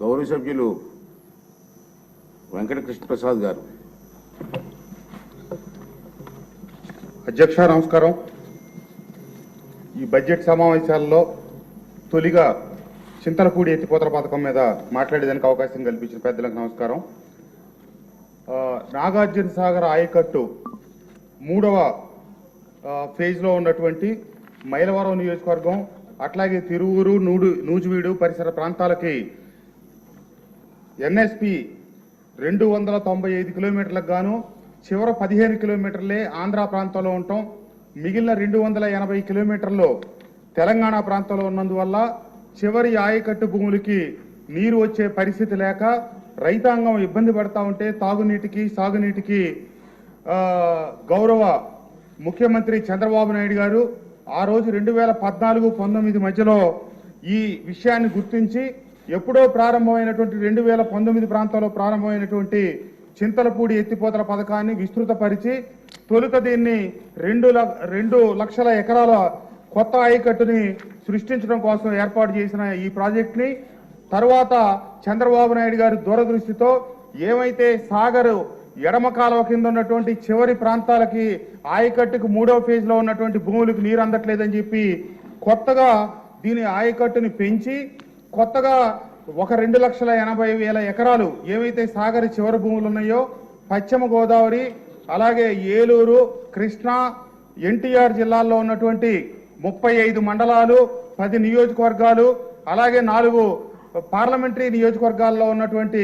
గౌరవ సభ్యులు వెంకటకృష్ణ ప్రసాద్ గారు. అధ్యక్ష నమస్కారం. ఈ బడ్జెట్ సమావేశాల్లో తొలిగా చింతలపూడి ఎత్తిపోతల పథకం మీద మాట్లాడేదానికి అవకాశం కల్పించిన పెద్దలకు నమస్కారం. నాగార్జున సాగర్ ఆయకట్టు మూడవ ఫేజ్లో ఉన్నటువంటి మైలవరం నియోజకవర్గం అట్లాగే తిరువురు నూడు నూజివీడు పరిసర ప్రాంతాలకి ఎన్ఎస్పి రెండు వందల తొంభై ఐదు కిలోమీటర్లకు గాను చివర పదిహేను కిలోమీటర్లే ఆంధ్ర ప్రాంతంలో ఉంటాం. మిగిలిన రెండు వందల ఎనభై కిలోమీటర్లు తెలంగాణ ప్రాంతంలో ఉన్నందువల్ల చివరి ఆయకట్టు భూములకి నీరు వచ్చే పరిస్థితి లేక రైతాంగం ఇబ్బంది పడతా ఉంటే తాగునీటికి సాగునీటికి గౌరవ ముఖ్యమంత్రి చంద్రబాబు నాయుడు గారు ఆ రోజు రెండు వేల పద్నాలుగు పంతొమ్మిది మధ్యలో ఈ విషయాన్ని గుర్తించి ఎప్పుడో ప్రారంభమైనటువంటి రెండు వేల పంతొమ్మిది ప్రాంతంలో ప్రారంభమైనటువంటి చింతలపూడి ఎత్తిపోతల పథకాన్ని విస్తృతపరిచి తొలుత దీన్ని రెండు ల- రెండు లక్షల ఎకరాల కొత్త ఆయకట్టుని సృష్టించడం కోసం ఏర్పాటు చేసిన ఈ ప్రాజెక్ట్ని తర్వాత చంద్రబాబు నాయుడు గారి దూరదృష్టితో ఏమైతే సాగర్ ఎడమ కాలువ కింద ఉన్నటువంటి చివరి ప్రాంతాలకి ఆయకట్టుకు మూడో ఫేజ్లో ఉన్నటువంటి భూములకు నీరు అందట్లేదని చెప్పి కొత్తగా దీని ఆయకట్టుని పెంచి కొత్తగా ఒక రెండు లక్షల ఎనభై వేల ఎకరాలు ఏవైతే సాగర్ చివరి భూములు ఉన్నాయో పశ్చిమ గోదావరి అలాగే ఏలూరు కృష్ణా ఎన్టీఆర్ జిల్లాల్లో ఉన్నటువంటి ముప్పై ఐదు మండలాలు పది నియోజకవర్గాలు అలాగే నాలుగు పార్లమెంటరీ నియోజకవర్గాల్లో ఉన్నటువంటి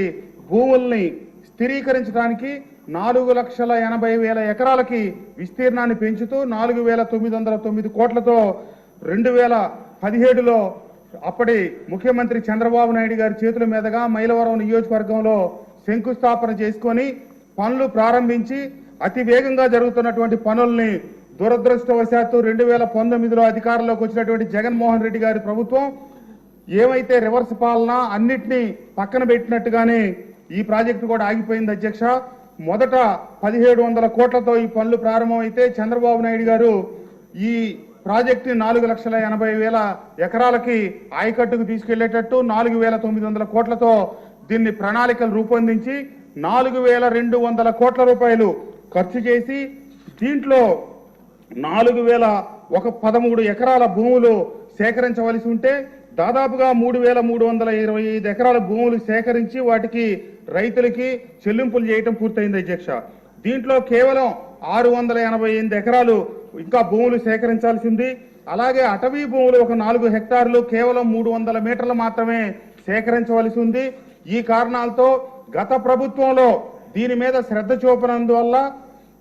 భూముల్ని స్థిరీకరించడానికి నాలుగు లక్షల ఎనభై వేల ఎకరాలకి విస్తీర్ణాన్ని పెంచుతూ నాలుగు వేల తొమ్మిది వందల తొమ్మిది కోట్లతో రెండు వేల పదిహేడులో అప్పటి ముఖ్యమంత్రి చంద్రబాబు నాయుడు గారి చేతుల మీదుగా మైలవరం నియోజకవర్గంలో శంకుస్థాపన చేసుకొని పనులు ప్రారంభించి అతి వేగంగా జరుగుతున్నటువంటి పనుల్ని దురదృష్టవశాత్తు రెండు వేల పంతొమ్మిదిలో అధికారంలోకి వచ్చినటువంటి జగన్మోహన్ రెడ్డి గారి ప్రభుత్వం ఏమైతే రివర్స్ పాలన అన్నిటినీ పక్కన పెట్టినట్టుగానే ఈ ప్రాజెక్టు కూడా ఆగిపోయింది అధ్యక్ష. మొదట పదిహేడు వందల కోట్లతో ఈ పనులు ప్రారంభమైతే చంద్రబాబు నాయుడు గారు ఈ ప్రాజెక్టు నాలుగు లక్షల ఎనభై వేల ఎకరాలకి ఆయకట్టుకు తీసుకెళ్ళేటట్టు నాలుగు వేల తొమ్మిది వందల కోట్లతో దీన్ని ప్రణాళికలు రూపొందించి నాలుగు వేల రెండు వందల కోట్ల రూపాయలు ఖర్చు చేసి దీంట్లో నాలుగు వేల ఒక పదమూడు ఎకరాల భూములు సేకరించవలసి ఉంటే దాదాపుగా మూడు వేల మూడు వందల ఇరవై ఐదు ఎకరాల భూములు సేకరించి వాటికి రైతులకి చెల్లింపులు చేయటం పూర్తయింది అధ్యక్ష. దీంట్లో కేవలం ఆరు వందల ఎనభై ఎనిమిది ఎకరాలు ఇంకా భూములు సేకరించాల్సింది. అలాగే అటవీ భూములు ఒక నాలుగు హెక్టార్లు కేవలం మూడు వందల మీటర్లు మాత్రమే సేకరించవలసి ఉంది ఈ కారణాలతో గత ప్రభుత్వంలో దీని మీద శ్రద్ధ చూపనందువల్ల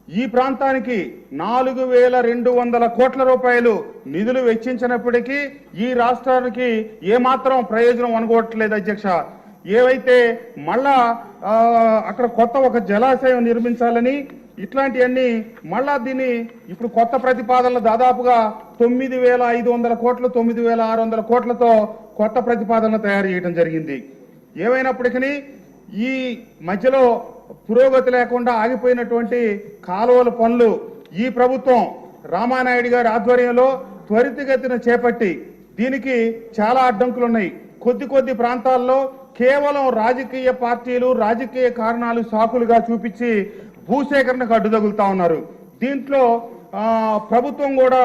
ఈ ప్రాంతానికి నాలుగు వేల రెండు వందల కోట్ల రూపాయలు నిధులు వెచ్చించినప్పటికీ ఈ రాష్ట్రానికి ఏమాత్రం ప్రయోజనం అనుకోవట్లేదు అధ్యక్ష. ఏవైతే మళ్ళా అక్కడ కొత్త ఒక జలాశయం నిర్మించాలని ఇట్లాంటివన్నీ మళ్ళా దీన్ని ఇప్పుడు కొత్త ప్రతిపాదనలు దాదాపుగా తొమ్మిది వేల ఐదు వందల కోట్లు తొమ్మిది వేల ఆరు వందల కోట్లతో కొత్త ప్రతిపాదనలు తయారు చేయడం జరిగింది. ఏమైనప్పటికీ ఈ మధ్యలో పురోగతి లేకుండా ఆగిపోయినటువంటి కాలువల పనులు ఈ ప్రభుత్వం రామానాయుడు గారి ఆధ్వర్యంలో త్వరితగతిన చేపట్టి దీనికి చాలా అడ్డంకులు ఉన్నాయి కొద్ది కొద్ది ప్రాంతాల్లో కేవలం రాజకీయ పార్టీలు రాజకీయ కారణాలు సాకులుగా చూపించి భూసేకరణకు అడ్డు తగులుతా ఉన్నారు. దీంట్లో ప్రభుత్వం కూడా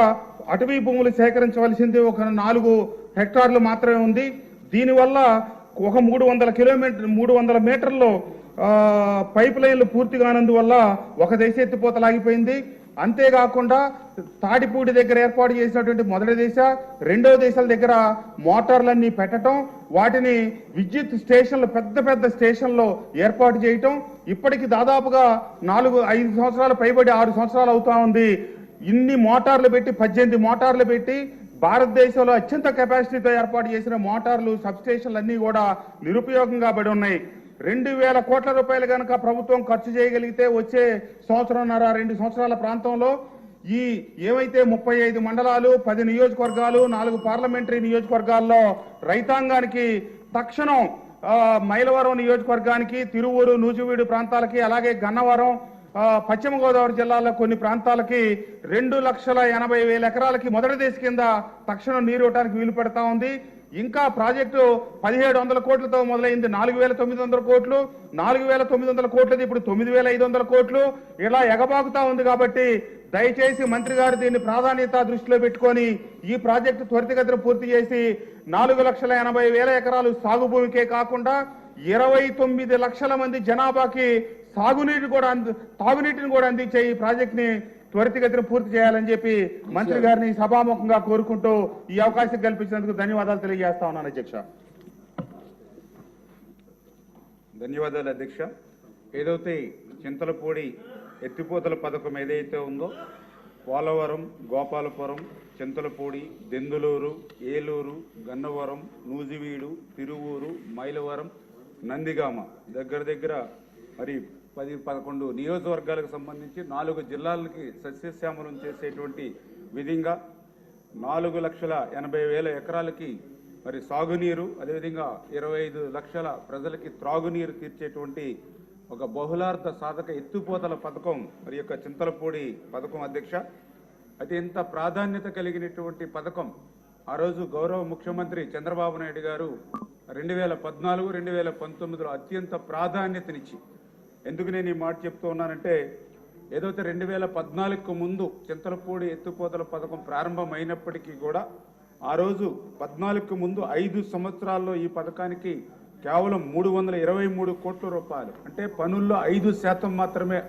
అటవీ భూములు సేకరించవలసింది ఒక నాలుగు హెక్టార్లు మాత్రమే ఉంది. దీనివల్ల ఒక మూడు వందల కిలోమీటర్ మూడు వందల మీటర్లు పైప్ లైన్లు పూర్తి కానందువల్ల ఒక దేశ ఎత్తిపోతలాగిపోయింది. అంతేకాకుండా తాడిపూడి దగ్గర ఏర్పాటు చేసినటువంటి మొదటి దేశ రెండో దేశాల దగ్గర మోటార్లన్నీ పెట్టడం వాటిని విద్యుత్ స్టేషన్లు పెద్ద పెద్ద స్టేషన్లో ఏర్పాటు చేయటం. ఇప్పటికి దాదాపుగా నాలుగు ఐదు సంవత్సరాలు పైబడి ఆరు సంవత్సరాలు అవుతా ఉంది. ఇన్ని మోటార్లు పెట్టి పద్దెనిమిది మోటార్లు పెట్టి భారతదేశంలో అత్యంత కెపాసిటీతో ఏర్పాటు చేసిన మోటార్లు సబ్స్టేషన్లు అన్నీ కూడా నిరుపయోగంగా పడి ఉన్నాయి. రెండు వేల కోట్ల రూపాయలు కనుక ప్రభుత్వం ఖర్చు చేయగలిగితే వచ్చే సంవత్సరంన్నర రెండు సంవత్సరాల ప్రాంతంలో ఈ ఏవైతే ముప్పై ఐదు మండలాలు పది నియోజకవర్గాలు నాలుగు పార్లమెంటరీ నియోజకవర్గాల్లో రైతాంగానికి తక్షణం మైలవరం నియోజకవర్గానికి తిరువూరు నూజివీడు ప్రాంతాలకి అలాగే గన్నవరం పశ్చిమ గోదావరి జిల్లాలో కొన్ని ప్రాంతాలకి రెండు లక్షల ఎనభై వేల ఎకరాలకి మొదటి దేశ కింద తక్షణం నీరు ఇవ్వడానికి వీలు పెడతా ఉంది. ఇంకా ప్రాజెక్టు పదిహేడు వందల కోట్లతో మొదలైంది నాలుగు వేల తొమ్మిది వందల కోట్లు. నాలుగు వేల తొమ్మిది వందల కోట్లది ఇప్పుడు తొమ్మిది వేల ఐదు వందల కోట్లు. ఇలా ఎగబాకుతా ఉంది కాబట్టి దయచేసి మంత్రి గారు దీన్ని ప్రాధాన్యత దృష్టిలో పెట్టుకొని ఈ ప్రాజెక్టు త్వరితగతిన పూర్తి చేసి నాలుగు లక్షల ఎనభై వేల ఎకరాలు సాగు భూమికే కాకుండా ఇరవై తొమ్మిది లక్షల మంది జనాభాకి సాగునీటి కూడా అంది తాగునీటిని కూడా అందించే ఈ ప్రాజెక్ట్ని త్వరితగతిన పూర్తి చేయాలని చెప్పి మంత్రి గారిని సభాముఖంగా కోరుకుంటూ ఈ అవకాశం కల్పించినందుకు ధన్యవాదాలు తెలియజేస్తా ఉన్నాను అధ్యక్ష. ధన్యవాదాలు అధ్యక్ష. ఏదైతే చింతలపూడి ఎత్తిపోతల పథకం ఏదైతే ఉందో పోలవరం గోపాలపురం చింతలపూడి దెందులూరు ఏలూరు గన్నవరం నూజివీడు తిరువూరు మైలవరం నందిగామ దగ్గర దగ్గర మరి పది పదకొండు నియోజకవర్గాలకు సంబంధించి నాలుగు జిల్లాలకి సస్యశ్యామలం చేసేటువంటి విధంగా నాలుగు లక్షల ఎనభై వేల ఎకరాలకి మరి సాగునీరు అదేవిధంగా ఇరవై ఐదు లక్షల ప్రజలకి త్రాగునీరు తీర్చేటువంటి ఒక బహుళార్థ సాధక ఎత్తుపోతల పథకం మరి యొక్క చింతలపూడి పథకం అధ్యక్ష. అత్యంత ప్రాధాన్యత కలిగినటువంటి పథకం ఆ రోజు గౌరవ ముఖ్యమంత్రి చంద్రబాబు నాయుడు గారు రెండు వేల పద్నాలుగు రెండు వేల పంతొమ్మిదిలో అత్యంత ప్రాధాన్యతనిచ్చి ఎందుకు నేను ఈ మాట చెప్తూ ఉన్నానంటే ఏదైతే రెండు వేల పద్నాలుగుకు ముందు చింతలపూడి ఎత్తుపోతల పథకం ప్రారంభమైనప్పటికీ కూడా ఆ రోజు పద్నాలుగుకు ముందు ఐదు సంవత్సరాల్లో ఈ పథకానికి కేవలం మూడు వందల ఇరవై మూడు కోట్ల రూపాయలు. అంటే పనుల్లో ఐదు శాతం మాత్రమే.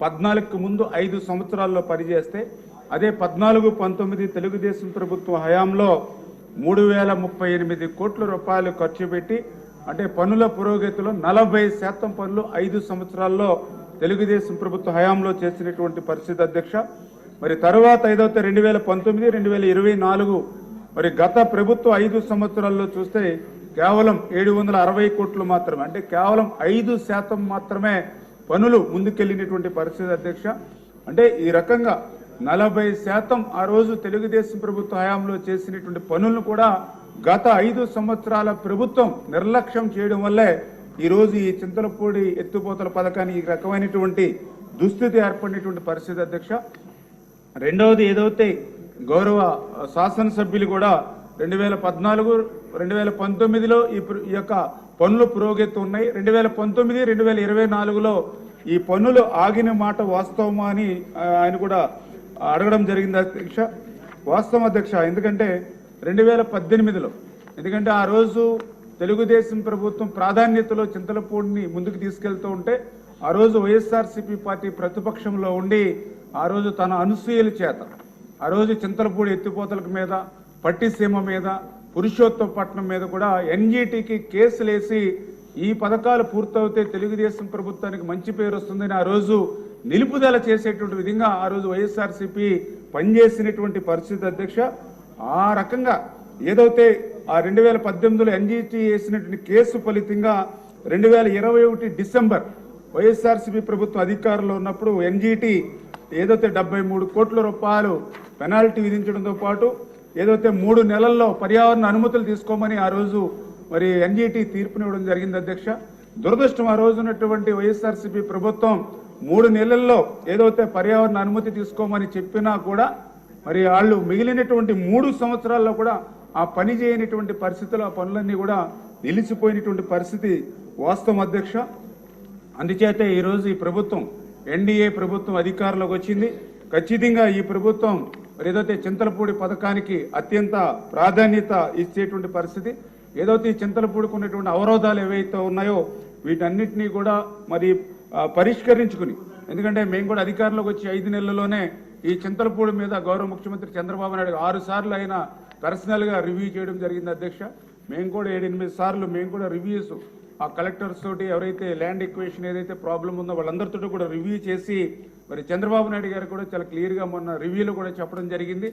పద్నాలుగుకు ముందు ఐదు సంవత్సరాల్లో పనిచేస్తే అదే పద్నాలుగు పంతొమ్మిది తెలుగుదేశం ప్రభుత్వ హయాంలో మూడు వేల ముప్పై ఎనిమిది కోట్ల రూపాయలు ఖర్చు పెట్టి అంటే పనుల పురోగతిలో నలభై శాతం పనులు ఐదు సంవత్సరాల్లో తెలుగుదేశం ప్రభుత్వ హయాంలో చేసినటువంటి పరిస్థితి అధ్యక్ష. మరి తర్వాత ఏదైతే రెండు వేల పంతొమ్మిది రెండు వేల ఇరవై నాలుగు మరి గత ప్రభుత్వ ఐదు సంవత్సరాల్లో చూస్తే కేవలం ఏడు వందల అరవై కోట్లు మాత్రమే అంటే కేవలం ఐదు శాతం మాత్రమే పనులు ముందుకెళ్ళినటువంటి పరిస్థితి అధ్యక్ష. అంటే ఈ రకంగా నలభై శాతం ఆ రోజు తెలుగుదేశం ప్రభుత్వ హయాంలో చేసినటువంటి పనులను కూడా గత ఐదు సంవత్సరాల ప్రభుత్వం నిర్లక్ష్యం చేయడం వల్లే ఈరోజు ఈ చింతలపూడి ఎత్తుపోతల పథకానికి ఈ రకమైనటువంటి దుస్థితి ఏర్పడినటువంటి పరిస్థితి అధ్యక్ష. రెండవది ఏదైతే గౌరవ శాసనసభ్యులు కూడా రెండు వేల పద్నాలుగు రెండు వేల పంతొమ్మిదిలో ఈ ఈ యొక్క పనులు పురోగతి ఉన్నాయి రెండు వేల పంతొమ్మిది రెండు వేల ఇరవై నాలుగులో ఈ పన్నులు ఆగిన మాట వాస్తవమా అని ఆయన కూడా అడగడం జరిగింది అధ్యక్ష. వాస్తవం అధ్యక్ష ఎందుకంటే రెండు వేల పద్దెనిమిదిలో. ఎందుకంటే ఆ రోజు తెలుగుదేశం ప్రభుత్వం ప్రాధాన్యతలో చింతలపూడిని ముందుకు తీసుకెళ్తూ ఉంటే ఆ రోజు వైఎస్ఆర్సీపీ పార్టీ ప్రతిపక్షంలో ఉండి ఆ రోజు తన అనసూయల చేత ఆ రోజు చింతలపూడి ఎత్తిపోతలకు మీద పట్టిసీమ మీద పురుషోత్తపట్నం మీద కూడా ఎన్జీటీకి కేసులేసి ఈ పథకాలు పూర్తవుతే తెలుగుదేశం ప్రభుత్వానికి మంచి పేరు వస్తుందని ఆ రోజు నిలుపుదల చేసేటువంటి విధంగా ఆ రోజు వైఎస్ఆర్సీపీ పనిచేసినటువంటి పరిస్థితి అధ్యక్ష. ఆ రకంగా ఏదైతే ఆ రెండు వేల పద్దెనిమిదిలో ఎన్జీటీ వేసినటువంటి కేసు ఫలితంగా రెండు వేల ఇరవై ఒకటి డిసెంబర్ వైఎస్ఆర్సీపీ ప్రభుత్వం అధికారంలో ఉన్నప్పుడు ఎన్జీటీ ఏదైతే డెబ్బై మూడు కోట్ల రూపాయలు పెనాల్టీ విధించడంతో పాటు ఏదైతే మూడు నెలల్లో పర్యావరణ అనుమతులు తీసుకోమని ఆ రోజు మరి ఎన్జీటీ తీర్పునివ్వడం జరిగింది అధ్యక్ష. దురదృష్టం ఆ రోజు ఉన్నటువంటి వైఎస్ఆర్సీపీ ప్రభుత్వం మూడు నెలల్లో ఏదైతే పర్యావరణ అనుమతి తీసుకోమని చెప్పినా కూడా మరి వాళ్ళు మిగిలినటువంటి మూడు సంవత్సరాల్లో కూడా ఆ పని చేయనటువంటి పరిస్థితులు ఆ పనులన్నీ కూడా నిలిచిపోయినటువంటి పరిస్థితి వాస్తవం అధ్యక్ష. అందుచేత ఈరోజు ఈ ప్రభుత్వం ఎన్డీఏ ప్రభుత్వం అధికారంలోకి వచ్చింది. ఖచ్చితంగా ఈ ప్రభుత్వం మరి ఏదైతే చింతలపూడి పథకానికి అత్యంత ప్రాధాన్యత ఇచ్చేటువంటి పరిస్థితి ఏదైతే ఈ చింతలపూడికి ఉన్నటువంటి అవరోధాలు ఏవైతే ఉన్నాయో వీటన్నిటినీ కూడా మరి పరిష్కరించుకుని ఎందుకంటే మేము కూడా అధికారంలోకి వచ్చి ఐదు నెలల్లోనే ఈ చింతలపూడి మీద గౌరవ ముఖ్యమంత్రి చంద్రబాబు నాయుడు ఆరు సార్లు ఆయన పర్సనల్గా రివ్యూ చేయడం జరిగింది అధ్యక్ష. మేము కూడా ఏడెనిమిది సార్లు మేము కూడా రివ్యూస్ ఆ కలెక్టర్స్ తోటి ఎవరైతే ల్యాండ్ ఎక్వేషన్ ఏదైతే ప్రాబ్లం ఉందో వాళ్ళందరితో కూడా రివ్యూ చేసి మరి చంద్రబాబు నాయుడు గారు కూడా చాలా క్లియర్గా మొన్న రివ్యూలో కూడా చెప్పడం జరిగింది.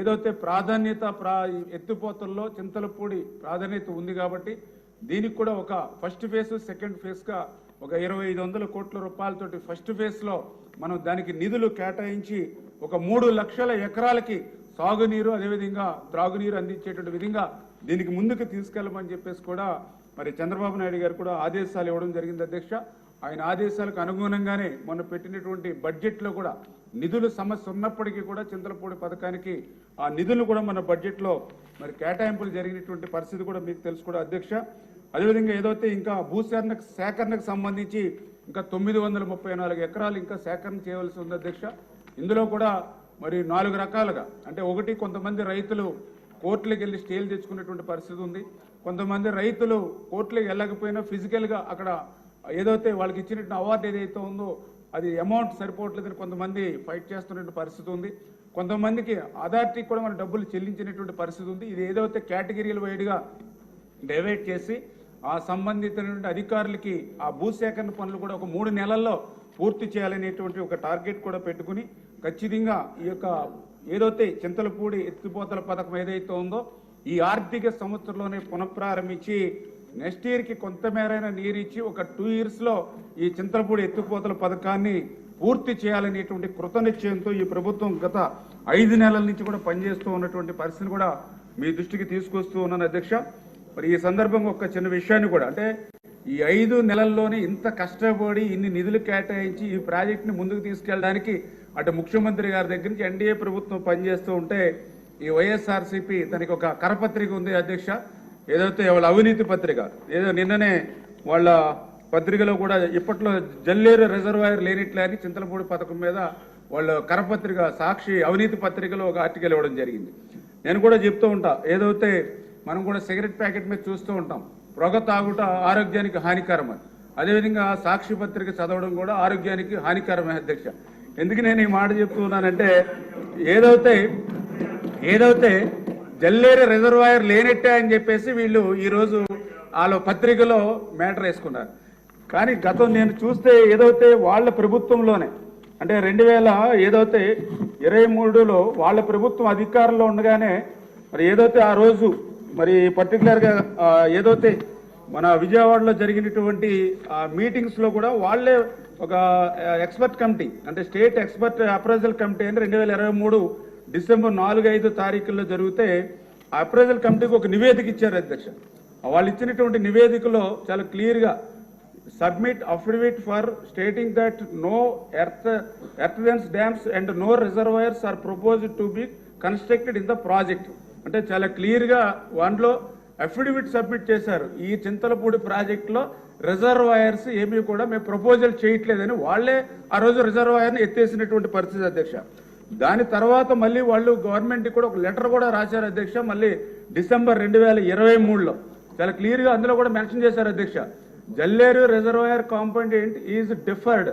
ఏదైతే ప్రాధాన్యత ప్రా ఎత్తిపోతల్లో చింతలపూడి ప్రాధాన్యత ఉంది కాబట్టి దీనికి కూడా ఒక ఫస్ట్ ఫేజ్ సెకండ్ ఫేస్గా ఒక ఇరవై ఐదు వందల కోట్ల రూపాయలతోటి ఫస్ట్ ఫేస్లో మనం దానికి నిధులు కేటాయించి ఒక మూడు లక్షల ఎకరాలకి సాగునీరు అదేవిధంగా త్రాగునీరు అందించేటువంటి విధంగా దీనికి ముందుకు తీసుకెళ్ళమని చెప్పేసి కూడా మరి చంద్రబాబు నాయుడు గారు కూడా ఆదేశాలు ఇవ్వడం జరిగింది అధ్యక్ష. ఆయన ఆదేశాలకు అనుగుణంగానే మొన్న పెట్టినటువంటి బడ్జెట్లో కూడా నిధుల సమస్య ఉన్నప్పటికీ కూడా చింతలపూడి పథకానికి ఆ నిధులు కూడా మన బడ్జెట్లో మరి కేటాయింపులు జరిగినటువంటి పరిస్థితి కూడా మీకు తెలుసు కూడా అధ్యక్ష. అదేవిధంగా ఏదైతే ఇంకా భూసేకరణకు సేకరణకు సంబంధించి ఇంకా తొమ్మిది వందల ముప్పై నాలుగు ఎకరాలు ఇంకా సేకరణ చేయవలసి ఉంది అధ్యక్ష. ఇందులో కూడా మరి నాలుగు రకాలుగా అంటే ఒకటి కొంతమంది రైతులు కోర్టులకు వెళ్ళి స్టేలు తెచ్చుకునేటువంటి పరిస్థితి ఉంది. కొంతమంది రైతులు కోర్టులకు వెళ్ళకపోయినా ఫిజికల్గా అక్కడ ఏదైతే వాళ్ళకి ఇచ్చినటువంటి అవార్డు ఏదైతే ఉందో అది అమౌంట్ సరిపోవట్లేదని కొంతమంది ఫైట్ చేస్తున్నటువంటి పరిస్థితి ఉంది. కొంతమందికి అథారిటీకి కూడా మన డబ్బులు చెల్లించినటువంటి పరిస్థితి ఉంది. ఇది ఏదైతే కేటగిరీల వైడ్గా డైవర్ట్ చేసి ఆ సంబంధితమైనటువంటి అధికారులకి ఆ భూసేకరణ పనులు కూడా ఒక మూడు నెలల్లో పూర్తి చేయాలనేటువంటి ఒక టార్గెట్ కూడా పెట్టుకుని ఖచ్చితంగా ఈ యొక్క ఏదైతే చింతలపూడి ఎత్తిపోతల పథకం ఏదైతే ఉందో ఈ ఆర్థిక సంవత్సరంలోనే పునఃప్రారంభించి నెక్స్ట్ ఇయర్కి కొంతమేరైనా నీరిచ్చి ఒక టూ ఇయర్స్లో ఈ చింతలపూడి ఎత్తిపోతల పథకాన్ని పూర్తి చేయాలనేటువంటి కృతనిశ్చయంతో ఈ ప్రభుత్వం గత ఐదు నెలల నుంచి కూడా పనిచేస్తూ ఉన్నటువంటి పరిస్థితిని కూడా మీ దృష్టికి తీసుకొస్తూ ఉన్నాను అధ్యక్ష. మరి ఈ సందర్భంగా ఒక చిన్న విషయాన్ని కూడా అంటే ఈ ఐదు నెలల్లోనే ఇంత కష్టపడి ఇన్ని నిధులు కేటాయించి ఈ ప్రాజెక్టుని ముందుకు తీసుకెళ్ళడానికి అటు ముఖ్యమంత్రి గారి దగ్గర నుంచి ఎన్డీఏ ప్రభుత్వం పనిచేస్తూ ఉంటే ఈ వైఎస్ఆర్సీపీ దానికి ఒక కరపత్రిక ఉంది అధ్యక్ష. ఏదైతే వాళ్ళ అవినీతి పత్రిక ఏదో నిన్ననే వాళ్ళ పత్రికలో కూడా ఇప్పట్లో జల్లేరు రిజర్వాయర్ లేనిట్లే అని చింతలపూడి పథకం మీద వాళ్ళ కరపత్రిక సాక్షి అవినీతి పత్రికలో ఒక ఆర్టికల్ ఇవ్వడం జరిగింది. నేను కూడా చెప్తూ ఉంటా ఏదైతే మనం కూడా సిగరెట్ ప్యాకెట్ మీద చూస్తూ ఉంటాం. పొగ తాగుట ఆరోగ్యానికి హానికరం అని అదేవిధంగా సాక్షి పత్రిక చదవడం కూడా ఆరోగ్యానికి హానికరమే అధ్యక్ష. ఎందుకు నేను ఈ మాట చెప్తున్నానంటే ఏదైతే ఏదైతే జల్లేరు రిజర్వాయర్ లేనట్టే అని చెప్పేసి వీళ్ళు ఈరోజు వాళ్ళ పత్రికలో మ్యాటర్ వేసుకున్నారు. కానీ గతం నేను చూస్తే ఏదైతే వాళ్ళ ప్రభుత్వంలోనే అంటే రెండు వేల ఏదైతే ఇరవై మూడులో వాళ్ళ ప్రభుత్వం అధికారంలో ఉండగానే మరి ఏదైతే ఆ రోజు మరి పర్టికులర్గా ఏదైతే మన విజయవాడలో జరిగినటువంటి మీటింగ్స్లో కూడా వాళ్ళే ఒక ఎక్స్పర్ట్ కమిటీ అంటే స్టేట్ ఎక్స్పర్ట్ అప్రైజల్ కమిటీ అని రెండు వేల ఇరవై మూడు డిసెంబర్ నాలుగు ఐదు తారీఖుల్లో జరిగితే అప్రైజల్ కమిటీకి ఒక నివేదిక ఇచ్చారు అధ్యక్ష. వాళ్ళు ఇచ్చినటువంటి నివేదికలో చాలా క్లియర్గా submit affidavit for stating that no earth earth dams and no reservoirs are proposed to be constructed in the project అంటే చాలా క్లియర్గా వాటిలో అఫిడవిట్ సబ్మిట్ చేశారు. ఈ చింతలపూడి ప్రాజెక్టులో రిజర్వాయర్స్ ఏమీ కూడా మేము ప్రపోజల్ చేయట్లేదని వాళ్ళే ఆ రోజు రిజర్వాయర్ని ఎత్తేసినటువంటి పరిస్థితి అధ్యక్ష. దాని తర్వాత మళ్ళీ వాళ్ళు గవర్నమెంట్కి కూడా ఒక లెటర్ కూడా రాశారు అధ్యక్ష మళ్ళీ డిసెంబర్ రెండు వేల ఇరవై మూడులో. చాలా క్లియర్గా అందులో కూడా మెన్షన్ చేశారు అధ్యక్ష. Jalleru reservoir component is deferred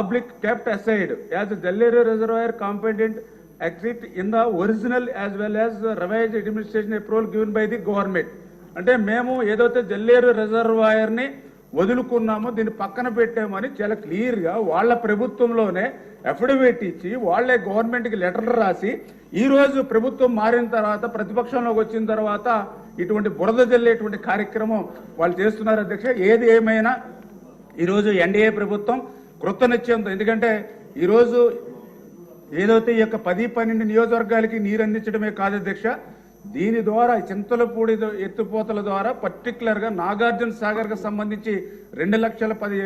oblique kept aside. As Jalleru reservoir component exit in the original as well as revise administration approval given by the government అంటే మేము ఏదైతే జల్లేరు రిజర్వాయర్ని వదులుకున్నామో దీన్ని పక్కన పెట్టామని చాలా క్లియర్గా వాళ్ళ ప్రభుత్వంలోనే అఫిడవిట్ ఇచ్చి వాళ్ళే గవర్నమెంట్కి లెటర్ రాసి ఈరోజు ప్రభుత్వం మారిన తర్వాత ప్రతిపక్షంలోకి వచ్చిన తర్వాత ఇటువంటి బురద జల్లేటువంటి కార్యక్రమం వాళ్ళు చేస్తున్నారు అధ్యక్ష. ఏది ఏమైనా ఈరోజు ఎన్డీఏ ప్రభుత్వం కృతనిశ్చయంతో ఎందుకంటే ఈరోజు ఏదైతే ఈ యొక్క పది పన్నెండు నియోజకవర్గాలకి నీరు అందించడమే కాదు అధ్యక్ష దీని ద్వారా చింతలపూడి ఎత్తుపోతల ఎత్తిపోతల ద్వారా పర్టికులర్గా నాగార్జున సాగర్కు సంబంధించి రెండు లక్షల పది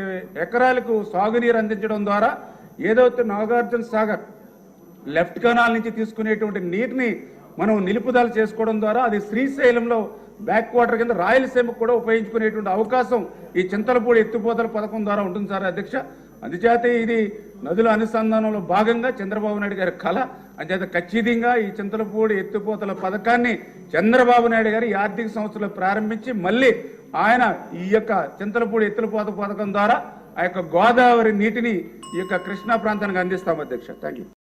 ఎకరాలకు సాగునీరు అందించడం ద్వారా ఏదైతే నాగార్జున సాగర్ లెఫ్ట్ కెనాల్ నుంచి తీసుకునేటువంటి నీటిని మనం నిలుపుదల చేసుకోవడం ద్వారా అది శ్రీశైలంలో బ్యాక్ వాటర్ కింద రాయలసీమకు కూడా ఉపయోగించుకునేటువంటి అవకాశం ఈ చింతలపూడి ఎత్తిపోతల పథకం ద్వారా ఉంటుంది సార్ అధ్యక్ష. అందుచేత ఇది నదుల అనుసంధానంలో భాగంగా చంద్రబాబు నాయుడు గారి కళ. అంచేత ఖచ్చితంగా ఈ చింతలపూడి ఎత్తిపోతల పథకాన్ని చంద్రబాబు నాయుడు గారు ఈ ఆర్థిక సంవత్సరంలో ప్రారంభించి మళ్ళీ ఆయన ఈ యొక్క చింతలపూడి ఎత్తులపోత పథకం ద్వారా ఆ యొక్క గోదావరి నీటిని ఈ యొక్క కృష్ణా ప్రాంతానికి అందిస్తాం అధ్యక్ష. థ్యాంక్